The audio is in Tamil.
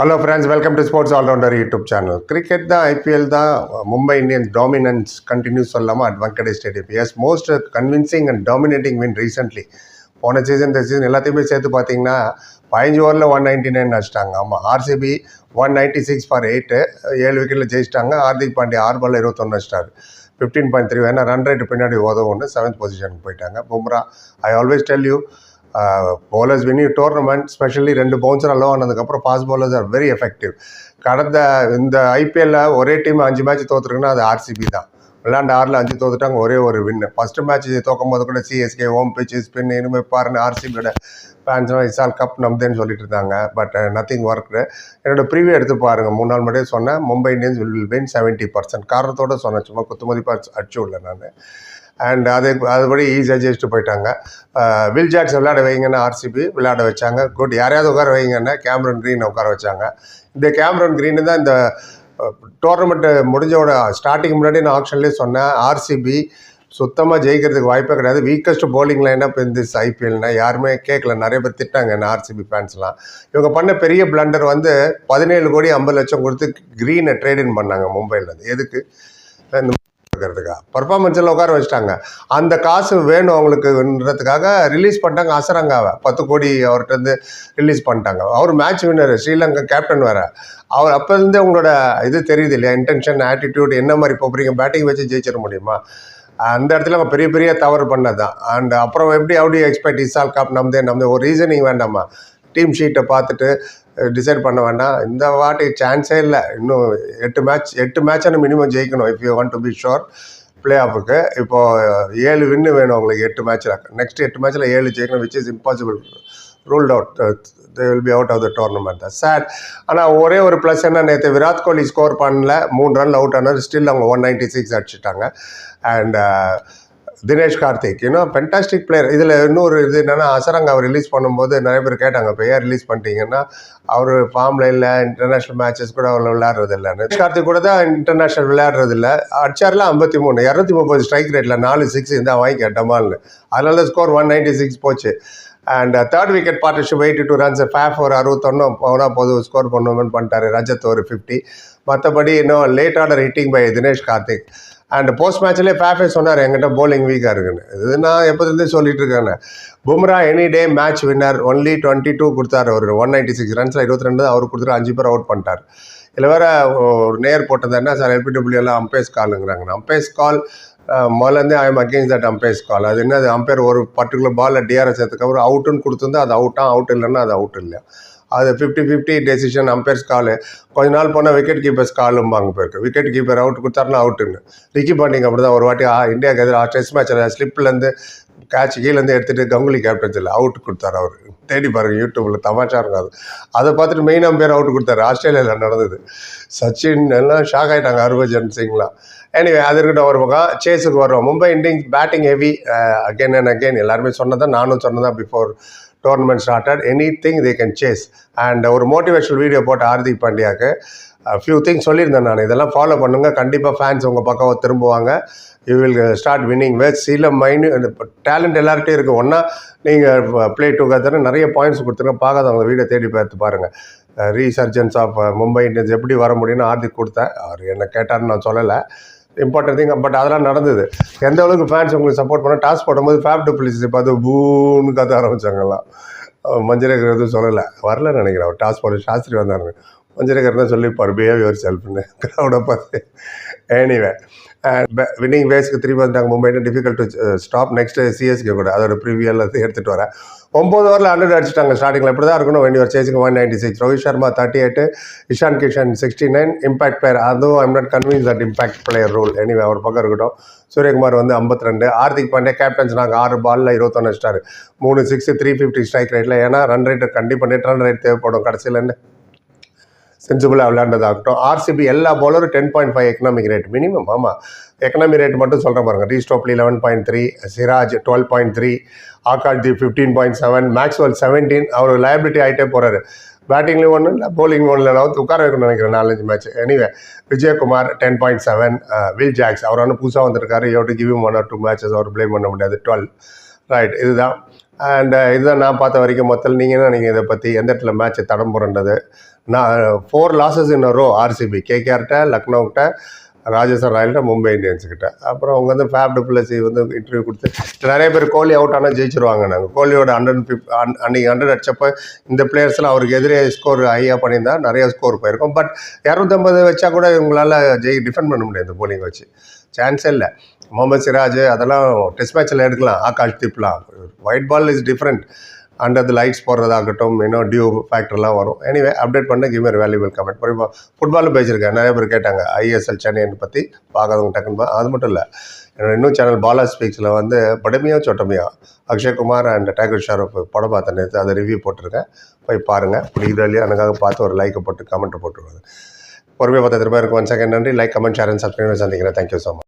Hello friends welcome to sports allrounder YouTube channel cricket தான் ஐபிஎல் தான் மும்பை இந்தியன்ஸ் டாமினன்ஸ் கண்டினியூஸ் சொல்லாமல் at Wankhede stadium is most convincing and dominating win recently போன சீசன் இந்த சீசன் எல்லாத்தையுமே சேர்த்து பார்த்தீங்கன்னா பதினஞ்சு ஓவரில் ஒன் நைன்டி நைன் அடிச்சிட்டாங்க. ஆமாம் RCB one ninety six for eight ஏழு விக்கெட்டில் ஜெயிச்சிட்டாங்க. ஹார்திக் பாண்டியா ஆறு பால் இருபத்தொன்று அடிச்சிட்டாரு. ஃபிஃப்டீன் பாயிண்ட் த்ரீ ஏன்னா ரன் ரேட்டு பின்னாடி உதவும்னு செவன்த் பொசிஷனுக்கு போயிட்டாங்க. Bumrah I always tell you bowlers win tournament specially ரெண்டு பவுன்சர் அலோ ஆனதுக்கப்புறம் fast bowlers are very effective கடந்த இந்த ஐபிஎல்ல ஒரே டீம் அஞ்சு மேட்ச் தோத்துருக்குன்னா அது ஆர்சிபி தான். விளாண்டு ஆறில் அஞ்சு தோத்துட்டாங்க ஒரே ஒரு வின்னு ஃபஸ்ட்டு மேட்ச் தோக்கும் போது கூட சிஎஸ்கே ஓம் பிச் ஸ்பின் இனிமேல் பாருன்னு ஆர்சிபியோட ஃபேன்ஸ்லாம் இசால் கப் நம்தேன்னு சொல்லிட்டு இருந்தாங்க. பட் நத்திங் ஒர்க்கு என்னோட ப்ரீவியூ எடுத்து பாருங்கள் மூணு நாள் முன்னாடியே சொன்னேன் Mumbai Indians will will win seventy percent காரணத்தோட சொன்னேன் சும்மா குத்துமதிப்பாக அடிச்சு விடல நான். அண்ட் அதே அதுபடி e ஈஸியாக ஜெயிச்சுட்டு போயிட்டாங்க. வில் ஜாக்ஸ் விளையாட வைங்கன்னு ஆர்சிபி விளையாட வச்சாங்க. குட் யாரையாவது உட்கார வைங்கன்னா கேமரன் க்ரீன் உட்கார வச்சாங்க. இந்த கேமரன் க்ரீன் தான் இந்த டோர்னமெண்ட்டு முடிஞ்சோட ஸ்டார்டிங் முன்னாடி நான் ஆப்ஷன்லேயே சொன்னேன். ஆர்சிபி சுத்தமாக ஜெயிக்கிறதுக்கு வாய்ப்பே கிடையாது. வீக்கஸ்ட் என்ன இப்போ இந்த ஐபிஎல்னா யாருமே கேட்கல நிறைய பேர் திட்டாங்க என்ன ஆர்சிபி ஃபேன்ஸ்லாம் இவங்க பண்ண பெரிய பிளண்டர் வந்து பதினேழு கோடி ஐம்பது லட்சம் கொடுத்து க்ரீனை ட்ரேடின் பண்ணாங்க மும்பையில் எதுக்கு? இந்த இருக்கிறதுக்கா பர்ஃபார்மன்ஸ் உட்கார வச்சுட்டாங்க. அந்த காசு வேணும் அவங்களுக்குன்றதுக்காக ரிலீஸ் பண்ணிட்டாங்க அசரங்காவை. பத்து கோடி அவர்கிட்ட இருந்து ரிலீஸ் பண்ணிட்டாங்க. அவர் மேட்ச் வின்னர் ஸ்ரீலங்கா கேப்டன் வேறு. அவர் அப்போருந்தே உங்களோட இது தெரியுது இல்லையா? இன்டென்ஷன் ஆட்டிடியூட் என்ன மாதிரி போகிறீங்க பேட்டிங் வச்சு ஜெயிச்சிட முடியுமா? அந்த இடத்துல அவங்க பெரிய பெரிய தவறு பண்ணது தான் அண்ட் அப்புறம் எப்படி அப்படி எக்ஸ்பெக்ட் இசால் காப் நம்தே நம்தே ஒரு ரீசனிங் வேண்டாமா? டீம் ஷீட்டை பார்த்துட்டு டிசைட் பண்ண வேண்டாம். இந்த வாட்டி சான்ஸே இல்லை. இன்னும் எட்டு மேட்ச் எட்டு மேட்சான மினிமம் ஜெயிக்கணும் if you want to be sure play ஆஃபுக்கு இப்போது ஏழு வின்னு வேணும் உங்களுக்கு எட்டு மேட்ச்சில் நெக்ஸ்ட் எட்டு மேட்ச்சில் ஏழு ஜெயிக்கணும் which is impossible ruled out they will be out of the tournament sir ஆனால் ஒரே ஒரு ப்ளஸ் என்ன நேற்று விராட் கோலி ஸ்கோர் பண்ணல. மூணு ரன் அவுட் ஆனார் ஸ்டில் அவங்க ஒன் நைன்ட்டி சிக்ஸ் அடிச்சிட்டாங்க. அண்ட் தினேஷ் கார்த்திக். இன்னும் ஃபென்டாஸ்டிக் பிளேயர் இதில் இன்னொரு இது என்னென்னா அசரங்க அவர் ரிலீஸ் பண்ணும்போது நிறைய பேர் கேட்டாங்க இப்போ ஏன் ரிலீஸ் பண்ணிட்டீங்கன்னா அவர் ஃபார்மில் இல்லை இன்டர்நேஷ்னல் மேட்சஸ் கூட அவர் விளையாடுறது இல்லை. தினேஷ் கார்த்திக் கூட தான் இன்டர்நேஷ்னல் விளையாடுறது இல்லை. அடிச்சாரில் ஐம்பத்தி மூணு இரநூத்தி முப்பது ஸ்ட்ரைக் ரேட்டில் நாலு சிக்ஸ் இருந்தால் வாங்கிக்க டமால்னு அதனால ஸ்கோர் ஒன் நைன்டி சிக்ஸ் போச்சு and third wicket partnership eighty two runs Faf ஒரு அறுபத்தொன்னு போனால் போதும் ஸ்கோர் பண்ணுவோம்னு பண்ணிட்டாரு ரஜத் ஒரு ஃபிஃப்டி மற்றபடி இன்னும் late order hitting by Dinesh Karthik. And post மேட்ச்லேயே Faf சொன்னார் என்கிட்ட போலிங் வீக்காக இருக்குன்னு. இது நான் எப்போதுலேருந்தே சொல்லிட்டு இருக்கேன் Bumrah any day match winner only twenty two கொடுத்தாரு. ஒரு ஒன் நைன்ட்டி சிக்ஸ் ரன்ஸில் இருபத்தி ரெண்டு அவர் கொடுத்துட்டு அஞ்சு பேர் அவுட் பண்ணிட்டார். இதில் வேற ஒரு நேர் போட்டது என்ன சார்? எல்பிடபிள்யூ எல்லாம் அம்பேஸ் காலுங்கிறாங்க umpire's call முதலேருந்தே I am against that umpire's call அது என்னது? அம்பேர் ஒரு பர்டிகுலர் பாலில் டிஆர்எஸ் எடுத்துக்கப்புறம் அவுட்டுன்னு கொடுத்துருந்தா அது அவுட்டாக அவுட் இல்லைன்னா அது அவுட் இல்லை. அது ஃபிஃப்டி ஃபிஃப்டி டெசிஷன் அம்பேர்ஸ் காலு கொஞ்ச நாள் போனால் விக்கெட் கீப்பர்ஸ் காலும்பாங்க போயிருக்கு விக்கெட் கீப்பர் அவுட் கொடுத்தாருன்னா அவுட்டுன்னு ரிக்கி பாண்டிங் அப்படி தான் ஒரு வாட்டி ஆ, இந்தியாவுக்கு எதிராக டெஸ்ட் மேட்ச்சில் ஸ்லிப்லேருந்து கேட்ச் கீழேருந்து எடுத்துகிட்டு கங்குலி கேப்டன்ஸில் அவுட் கொடுத்தாரு அவர். தேடி பாருங்க யூடியூப்பில் தமாஷா இருக்கும் அது. அதை பார்த்துட்டு மெயின் அம்பையர் அவுட் கொடுத்தாரு. ஆஸ்திரேலியாவில் நடந்தது. சச்சின் எல்லாம் ஷாக் ஆகிட்டாங்க ஹர்பஜன் சிங்லாம். எனிவே அது இருக்கட்டும் ஒரு பக்கம் சேஸுக்கு வரும் Mumbai Indians batting heavy again and again எல்லாருமே சொன்னதான் நானும் சொன்னதான் before tournament started anything they can chase and ஒரு மோட்டிவேஷனல் வீடியோ போட்ட ஹார்திக் பாண்டியாவுக்கு ஃபியூ திங்ஸ் சொல்லியிருந்தேன் நான். இதெல்லாம் ஃபாலோ பண்ணுங்கள் கண்டிப்பாக ஃபேன்ஸ் உங்கள் பக்கம் திரும்புவாங்க. You will start winning ways சில மைண்டு டேலண்ட் எல்லார்ட்டையும் இருக்குது ஒன்றா நீங்கள் ப்ளே டுகெதர் நிறைய பாயிண்ட்ஸ் கொடுத்துருங்க. பார்க்காதவங்க வீடியோ தேடி பார்த்து பாருங்கள் ரீசர்ஜன்ஸ் ஆஃப் மும்பை இந்தியன்ஸ் எப்படி வர முடியும்னு ஹார்திக் கொடுத்தேன். அவர் என்ன கேட்டார்னு நான் சொல்லலை. இம்பார்ட்டன்ட் திங் பட் அதெல்லாம் நடந்தது. எந்த அளவுக்கு ஃபேன்ஸ் உங்களுக்கு சப்போர்ட் பண்ண டாஸ் போடும்போது ஃபேப் டூப்ளிசி பார்த்து பூன்னு கத்த ஆரம்பித்தாங்கலாம் மஞ்சள் எதுவும் சொல்லலை. வரல நினைக்கிறேன் அவர். டாஸ் போட சாஸ்திரி வந்தாருங்க மஞ்சரேகர் தான் சொல்லியிருப்பார் பிஹேவியர் செல்ஃப்னு க்ரௌடை பார்த்து எனிவே வின்னிங் வேஸ்க்கு திரும்பி வந்துட்டாங்க Mumbai difficult to stop next CSK கூட. அதோட ப்ரீவியூ எடுத்துகிட்டு வரேன். ஒம்பது ஓவரில் ஹண்ட்ரட் அடிச்சிட்டாங்க. ஸ்டார்டிங்கில் இப்படி தான் இருக்கணும். When you're chasing one ninety six Rohit Sharma thirty eight Ishan Kishan sixty nine impact player அதுவும் I'm not convince that impact player rule anyway ஒரு பக்கம் இருக்கட்டும். சூரியகுமார் வந்து 52 ரெண்டு ஹார்திக் பாண்டே கேப்டன்ஸ் நாங்கள் ஆறு பாலில் இருபத்தொன்று ஸ்டார் மூணு சிக்ஸ் த்ரீ ஃபிஃப்டி ஸ்ட்ரைக் ரேட்டில் ஏன்னா ரன் ரேட்டு கண்டிப்பாக நெட் ரன் ரேட் தேவைப்படும். கடைசியில் சென்சிபிளாக விளையாண்டதாகட்டும். ஆர்சிபி எல்லா பவுலரும் ten point five economic rate minimum ஆமாம் எக்கனாமி ரேட் மட்டும் சொல்கிறேன் பாருங்க. Reece Topley eleven point three Siraj twelve point three Akash Deep fifteen point seven Maxwell seventeen அவர் லயபிலிட்டி ஆகிட்டே போகிறாரு பேட்டிங்லேயும் ஒன்றும் இல்லை போலிங் ஒன்றும் இல்லை. நான் உட்கார வைக்கணும்னு நினைக்கிறேன். நாலஞ்சு match anyway Vijayakumar ten point seven Will Jacks அவர் வந்து புதுசாக வந்திருக்காரு. You got to give one or two matches our play பண்ண முடியாது. டுவெல் ரைட் இதுதான். அண்ட் இதுதான் நான் பார்த்த வரைக்கும் மொத்தம். நீங்கள் என்ன நீங்கள் இதை பற்றி எந்த இடத்துல மேட்ச்சை தடம் புரண்டது? நான் four losses in row RCB கேகேஆர்கிட்ட லக்னோக்கிட்ட ராஜஸ்தான் ராயல்கிட்ட மும்பை இந்தியன்ஸ்கிட்ட அப்புறம் அவங்க வந்து ஃபேப் டிப்ளசி வந்து இன்டர்வியூ கொடுத்து நிறைய பேர் கோலி அவுட் ஆனால் ஜெயிச்சிருவாங்க நாங்கள் கோலியோட ஹண்ட்ரட் ஃபிஃப்ட் அன்றைக்கி ஹண்ட்ரட் அடிச்சப்போ இந்த பிளேயர்ஸ்லாம் அவருக்கு எதிரே ஸ்கோர் ஹையாக பண்ணியிருந்தா நிறைய ஸ்கோர் போயிருக்கும். பட் இரநூத்தம்பது வச்சா கூட இவங்களால ஜெய் டிஃபெண்ட் பண்ண முடியாது போலிங் வச்சு. சான்ஸே இல்லை. முகமது சிராஜ் அதெல்லாம் டெஸ்ட் மேட்ச்சில் எடுக்கலாம். Akash தீப்லாம். White ball is different and அது லைட்ஸ் போடுறதாகட்டும் இன்னும் டியூ ஃபேக்டர்லாம் வரும். எனிவே அப்டேட் பண்ண கிவ் ஒரு வேல்யூபிள் கமெண்ட் இப்போ ஃபுட்பாலும் பேசியிருக்கேன். நிறைய பேர் கேட்டாங்க ஐஎஸ்எல் சென்னைன்னு பற்றி பார்க்காதவங்க டக்குன்னு அது மட்டும் இல்லை. என்னோட இன்னும் சேனல் பாலா ஸ்பீக்ஸில் வந்து படமையோ சொட்டமையோ அக்ஷய்குமார் அண்ட் டேகர் ஷாரூப் படம் பார்த்தேன் நேற்று அதை ரிவ்யூ போட்டிருக்கேன். போய் பாருங்கள் பிடிக்குதோ இல்லையா? எனக்காக பார்த்து ஒரு லைக்கை போட்டு கமெண்ட்டை போட்டுருவாங்க பொறுமையாக பத்து திரும்ப இருக்கும் ஒன் செகண்ட் நன்றி. Like comment share and subscribe சந்திக்கிறேன். Thank you so much